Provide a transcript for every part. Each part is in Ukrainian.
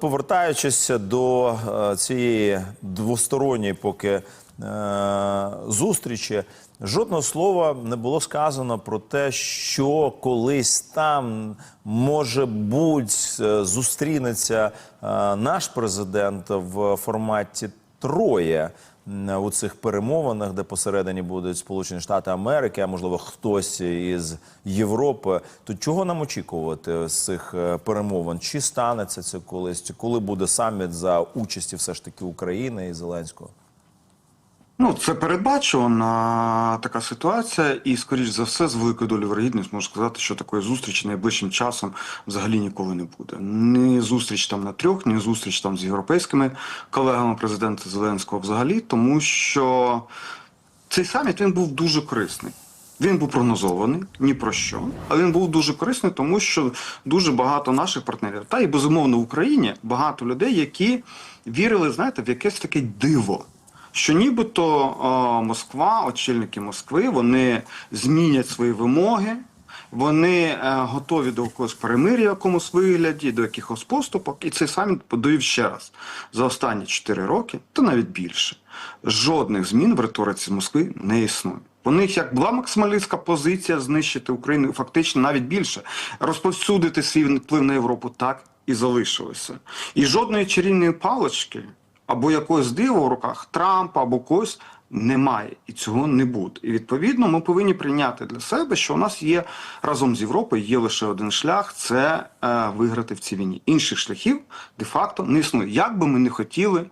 Повертаючись до е, цієї двосторонньої поки е, зустрічі, жодного слова не було сказано про те, що колись там може бути е, зустрінеться наш президент в форматі троє у цих перемовинах, де посередині будуть Сполучені Штати Америки, а можливо хтось із Європи. То чого нам очікувати з цих е, перемовин? Чи станеться це колись? Коли буде саміт за участі все ж таки України і Зеленського? Ну, це передбачувана така ситуація, і, скоріш за все, з великою долею вирогідності можу сказати, що такої зустрічі найближчим часом взагалі ніколи не буде. Ні зустріч там на трьох, ні зустріч там з європейськими колегами президента Зеленського взагалі, тому що цей саміт він був дуже корисний. Він був прогнозований ні про що, але він був дуже корисний, тому що дуже багато наших партнерів, та і безумовно в Україні багато людей, які вірили, знаєте, в якесь таке диво. Що нібито е, Москва, очільники Москви, вони змінять свої вимоги, вони е, готові до якогось перемир'я в якомусь вигляді, до якихось поступок, і цей саміт подивив ще раз за останні 4 роки, та навіть більше. Жодних змін в риториці Москви не існує. У них як була максималістська позиція знищити Україну, фактично навіть більше розповсюдити свій вплив на Європу, так і залишилося. І жодної чарівної палички або якогось дива в руках Трампа або когось немає, і цього не буде. І відповідно ми повинні прийняти для себе, що у нас є разом з Європою є лише один шлях це е, виграти в цій війні. Інших шляхів де-факто не існує. Як би ми не хотіли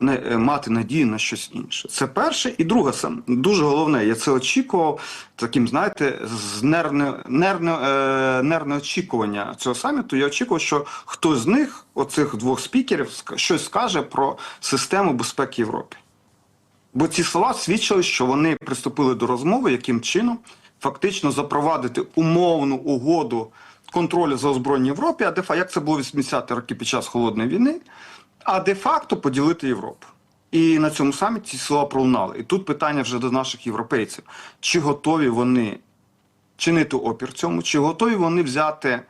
мати надію на щось інше. Це перше. І друге, сам дуже головне, я це очікував таким, знаєте, з нервне, нервне, е, нервне очікування цього саміту. Я очікував, що хтось з них, оцих двох спікерів, щось скаже про систему безпеки Європи. Бо ці слова свідчили, що вони приступили до розмови, яким чином фактично запровадити умовну угоду контролю за озброєння Європі, а де фа як це було в 80-ті роки під час холодної війни, а де-факто поділити Європу. І на цьому саміті слова пролунали. І тут питання вже до наших європейців: чи готові вони чинити опір цьому, чи готові вони взяти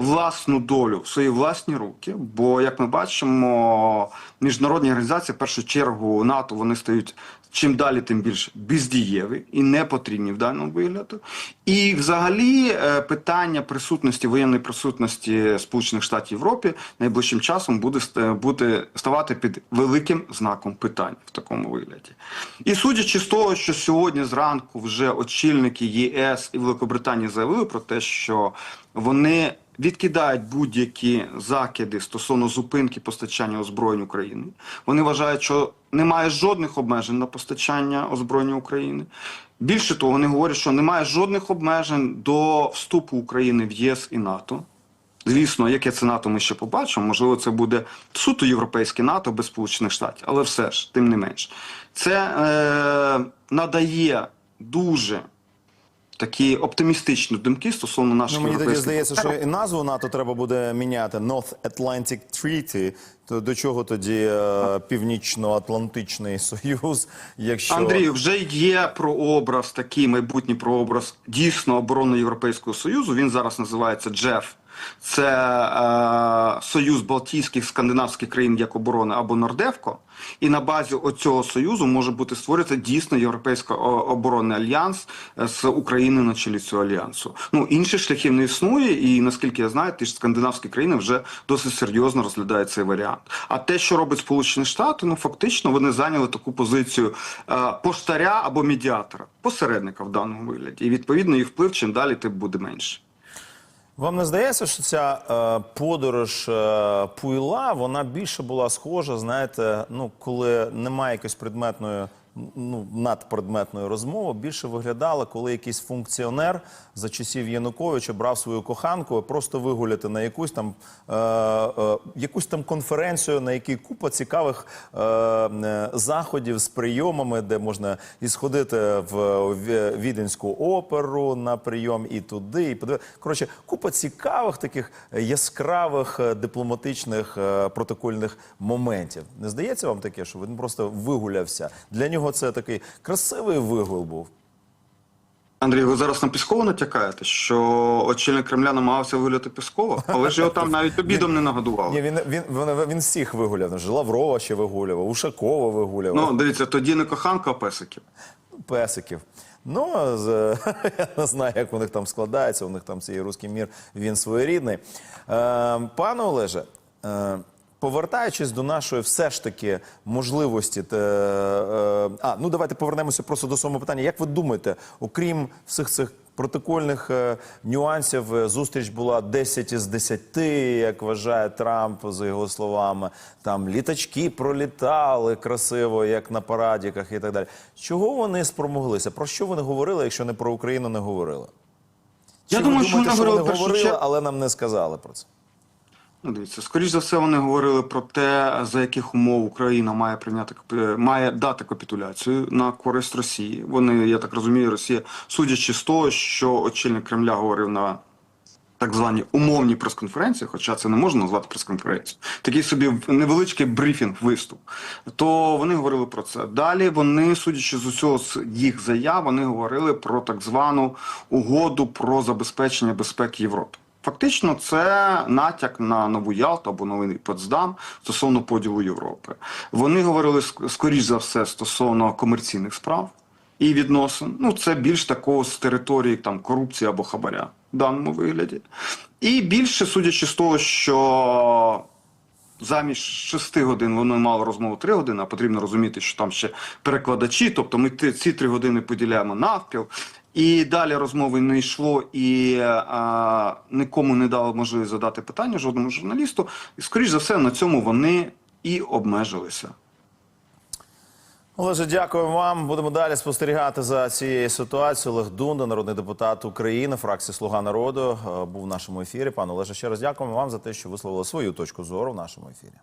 власну долю в свої власні руки? Бо, як ми бачимо, міжнародні організації, в першу чергу НАТО, вони стають чим далі, тим більш бездієві і не потрібні в даному вигляду. І, взагалі, е, питання присутності воєнної присутності Сполучених Штатів Європі найближчим часом буде ст- буде ставати під великим знаком питань в такому вигляді. І судячи з того, що сьогодні зранку вже очільники ЄС і Великобританії заявили про те, що вони відкидають будь-які закиди стосовно зупинки постачання озброєнь України. Вони вважають, що немає жодних обмежень на постачання озброєнь України. Більше того, вони говорять, що немає жодних обмежень до вступу України в єС і НАТО. Звісно, яке це НАТО, ми ще побачимо. Можливо, це буде суто європейське НАТО без Сполучених Штатів, але все ж, тим не менш, це е, надає дуже такі оптимістичні думки стосовно наших Ну, мені тоді європейських здається, що партнерів. і назву НАТО треба буде міняти North Atlantic Treaty. То до чого тоді е, Північно-Атлантичний Союз, якщо Андрію, вже є прообраз, такий майбутній прообраз дійсно оборони Європейського Союзу. Він зараз називається Джеф. Це е, Союз Балтійських скандинавських країн як оборони або Нордевко. І на базі оцього союзу може бути створюється дійсно європейський оборонний альянс е, з України на чолі цього альянсу. Ну інших шляхів не існує, і наскільки я знаю, ті ж скандинавські країни вже досить серйозно розглядають цей варіант. А те, що робить Сполучені Штати, ну фактично вони зайняли таку позицію е, поштаря або медіатора, посередника в даному вигляді. І відповідно їх вплив чим далі, тим буде менше. Вам не здається, що ця е, подорож е, Пуйла, вона більше була схожа, знаєте, ну коли немає якоїсь предметної, ну надпредметної розмови, більше виглядала, коли якийсь функціонер за часів Януковича брав свою коханку просто вигуляти на якусь там е, е, якусь там конференцію, на якій купа цікавих е, заходів з прийомами, де можна і сходити в віденську оперу на прийом, і туди, і подивитися. Коротше, купа цікавих таких яскравих е, дипломатичних е, протокольних моментів. Не здається вам таке, що він просто вигулявся? Для нього це такий красивий вигул був. Андрій, ви зараз на Піскова натякаєте, що очільник Кремля намагався вигляти Піскова, але ж його там навіть обідом не нагодували. Ні, він, він, він, він всіх вигуляв. Лаврова ще вигулював, Ушакова вигулював. Ну, дивіться, тоді не коханка, а песиків. песиків. Ну, з, я не знаю, як у них там складається, у них там цей руський мір, він своєрідний. Е, пане Олеже, е, повертаючись до нашої все ж таки можливості, те, е, а, ну давайте повернемося просто до самого питання. Як ви думаєте, окрім всіх цих протокольних е, нюансів, е, зустріч була 10 із 10, як вважає Трамп, за його словами. Там літачки пролітали красиво, як на парадіках і так далі. Чого вони спромоглися? Про що вони говорили, якщо не про Україну не говорили? Я Чи думаю, ви що думаєте, вони що вони говорили, але нам не сказали про це? Ну, дивіться, скоріш за все, вони говорили про те, за яких умов Україна має прийняти має дати капітуляцію на користь Росії. Вони, я так розумію, Росія, судячи з того, що очільник Кремля говорив на так званій умовній прес-конференції, хоча це не можна назвати прес-конференцією, такий собі невеличкий брифінг, виступ. То вони говорили про це. Далі вони, судячи з усього з їх заяв, вони говорили про так звану угоду про забезпечення безпеки Європи. Фактично, це натяк на нову Ялту або новий Потсдам стосовно поділу Європи. Вони говорили скоріш за все стосовно комерційних справ і відносин. Ну, це більш такого з території там корупції або хабаря в даному вигляді. І більше, судячи з того, що замість 6 годин вони мали розмову 3 години, а потрібно розуміти, що там ще перекладачі, тобто ми ці 3 години поділяємо навпіл. І далі розмови не йшло, і а, нікому не дало можливість задати питання жодному журналісту. І, скоріш за все, на цьому вони і обмежилися. Олеже, дякую вам. Будемо далі спостерігати за цією ситуацією. Олег Дунда, народний депутат України, фракції Слуга народу, е, був в нашому ефірі. Пане Олеже, ще раз дякуємо вам за те, що висловили свою точку зору в нашому ефірі.